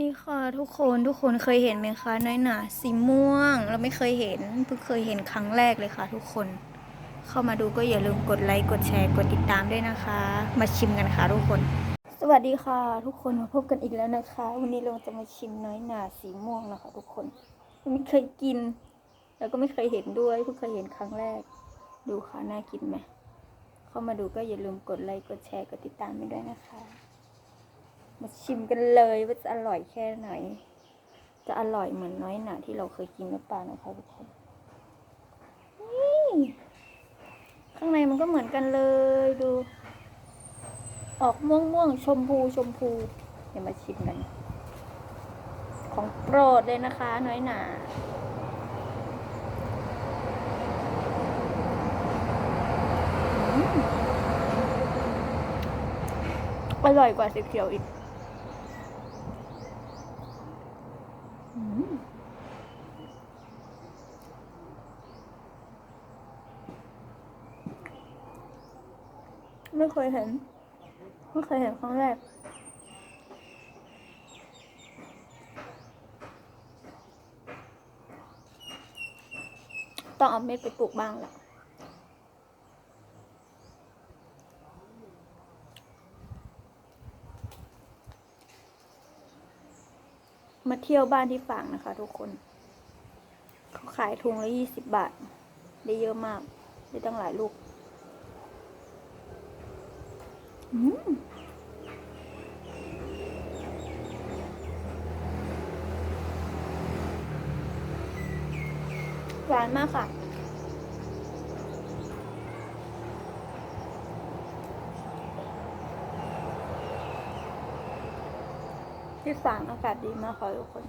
นี่ค่ะทุกคนทุกคนเคยเห็นไหมคะน้อยหนาสีม่วง เราไม่เคยเห็นเพิ่งเคยเห็นครั้งแรกเลยค่ะ ทุกคน เข้ามาดูก็อย่าลืมกดไลค์กดแชร์กดติดตามด้วยนะคะ มาชิมกันค่ะทุกคน สวัสดีค่ะ ทุกคนมาพบกันอีกแล้วนะคะ วันนี้เราจะมาชิมน้อยหนาสีม่วงนะคะ ทุกคนไม่เคยกิน แล้วก็ไม่เคยเห็นด้วยเพิ่งเคยเห็นครั้งแรก ดูค่ะน่ากินไหมเข้ามาดูก็อย่าลืมกดไลค์กดแชร์กดติดตามไปด้วยนะคะ มาชิมกันเลยว่าจะอร่อยแค่ไหน จะอร่อยเหมือนน้อยหนาที่เราเคยกินหรือเปล่านะคะทุกคนนี่ข้างในมันก็เหมือนกันเลยดู ออกม่วงม่วงๆชมพูชมพูเดี๋ยวมาชิมกัน ของโปรดเลยนะคะ น้อยหนาอร่อยกว่าสีเขียวอีก ไม่เคยเห็น ไม่เคยเห็นครั้งแรก ต้องเอาเม็ดไปปลูกบ้างแหละมาเที่ยวบ้านที่ฝางนะคะทุกคน เขาขายถุงละยี่สิบบาท ได้เยอะมาก ได้ตั้งหลายลูก อืม หวานมากค่ะ ที่ฝางอากาศดีมากค่ะทุกคน